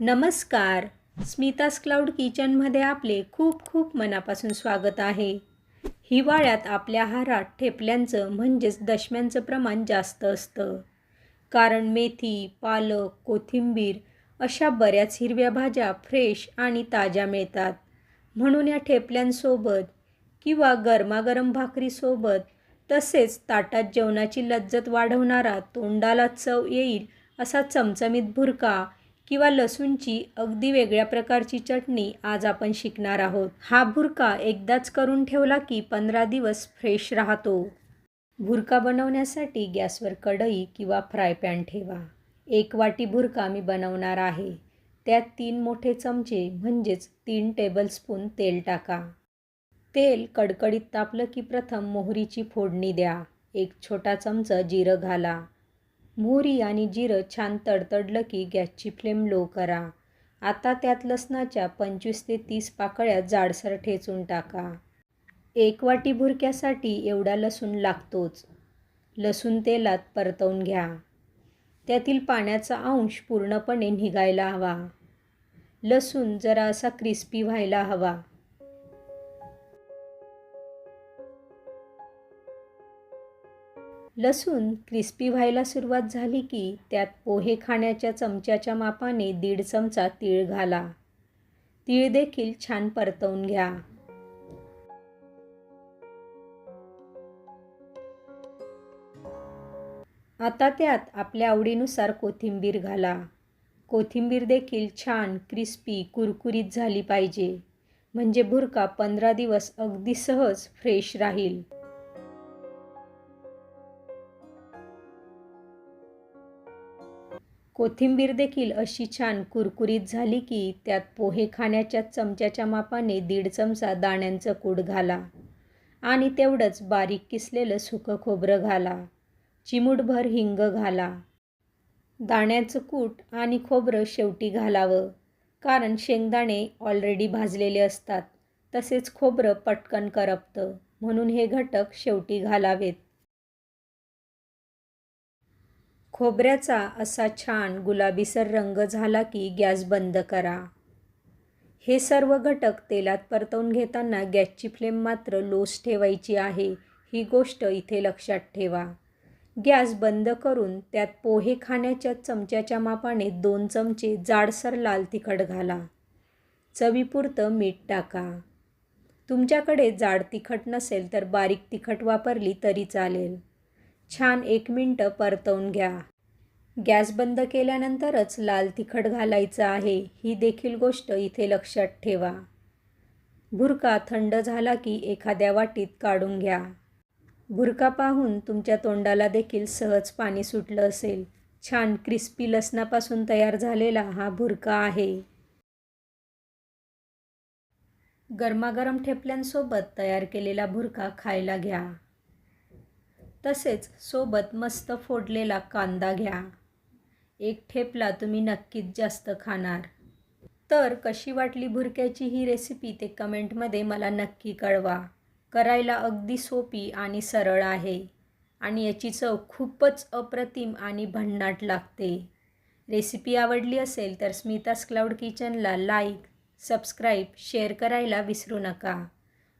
नमस्कार. स्मितास क्लाउड किचनमध्ये आपले खूप खूप मनापासून स्वागत आहे. हिवाळ्यात आपल्या आहारात ठेपल्यांचं म्हणजेच दशम्यांचं प्रमाण जास्त असतं. कारण मेथी पालक कोथिंबीर अशा बऱ्याच हिरव्या भाज्या फ्रेश आणि ताज्या मिळतात. म्हणून या ठेपल्यांसोबत किंवा गरमागरम भाकरीसोबत तसेच ताटात जेवणाची लज्जत वाढवणारा तोंडाला चव येईल असा चमचमीत भुरका किंवा लसूणची अगदी वेगळ्या प्रकारची चटणी आज आपण शिकणार आहोत. हा भुरका एकदाच करून ठेवला की पंधरा दिवस फ्रेश राहतो. भुरका बनवण्यासाठी गॅसवर कढई किंवा फ्राय पॅन ठेवा. एक वाटी भुरका मी बनवणार आहे. त्यात तीन मोठे चमचे म्हणजेच तीन टेबलस्पून तेल टाका. तेल कडकडीत तापलं की प्रथम मोहरीची फोडणी द्या. एक छोटा चमचा जिरं घाला. मोहरी आणि जिरं छान तडतडलं की गॅसची फ्लेम लो करा. आता त्यात लसणाच्या पंचवीस ते तीस पाकळ्या जाडसर ठेचून टाका. एक वाटी भुरक्यासाठी एवढा लसूण लागतोच. लसूण तेलात परतवून घ्या. त्यातील पाण्याचा अंश पूर्णपणे निघायला हवा. लसूण जरा असा क्रिस्पी व्हायला हवा. लसूण क्रिस्पी व्हायला सुरुवात झाली की त्यात पोहे खाण्याच्या चमच्याच्या मापाने दीड चमचा तीळ घाला. तीळ देखील छान परतवून घ्या. आता त्यात आपल्या आवडीनुसार कोथिंबीर घाला. कोथिंबीर देखील छान क्रिस्पी कुरकुरीत झाली पाहिजे. म्हणजे भुरका पंधरा दिवस अगदी सहज फ्रेश राहील. कोथिंबीर देखील अशी छान कुरकुरीत झाली की त्यात पोहे खाण्याच्या चमच्याच्या मापाने दीड चमचा दाण्यांचं कूट घाला. आणि तेवढंच बारीक किसलेलं सुकं खोबरं घाला. चिमूटभर हिंग घाला. दाण्याचं कूट आणि खोबरं शेवटी घालावं. कारण शेंगदाणे ऑलरेडी भाजलेले असतात. तसेच खोबरं पटकन करपतं. म्हणून हे घटक शेवटी घालावेत. खोबऱ्याचा असा छान गुलाबीसर रंग झाला की गॅस बंद करा. हे सर्व घटक तेलात परतवून घेताना गॅसची फ्लेम मात्र लोस ठेवायची आहे ही गोष्ट इथे लक्षात ठेवा. गॅस बंद करून त्यात पोहे खाण्याच्या चमच्याच्या मापाने दोन चमचे जाडसर लाल तिखट घाला. चवीपुरतं मीठ टाका. तुमच्याकडे जाड तिखट नसेल तर बारीक तिखट वापरली तरी चालेल. छान एक मिनटं परतवून घ्या. गॅस बंद केल्यानंतरच लाल तिखट घालायचं आहे ही देखील गोष्ट इथे लक्षात ठेवा. भुरका थंड झाला की एखाद्या वाटीत काढून घ्या. भुरका पाहून तुमच्या तोंडाला देखील सहज पाणी सुटलं असेल. छान क्रिस्पी लसणापासून तयार झालेला हा भुरका आहे. गरमागरम ठेपल्यांसोबत तयार केलेला भुरका खायला घ्या. तसेच सोबत मस्त फोडलेला कांदा घ्या. एक ठेपला तुम्ही नक्कीच जास्त खाणार. तर कशी वाटली भुरक्याची ही रेसिपी ते कमेंटमध्ये मला नक्की कळवा. करायला अगदी सोपी आणि सरळ आहे. आणि याची चव खूपच अप्रतिम आणि भन्नाट लागते. रेसिपी आवडली असेल तर स्मितास क्लाउड किचनला लाईक सबस्क्राईब शेअर करायला विसरू नका.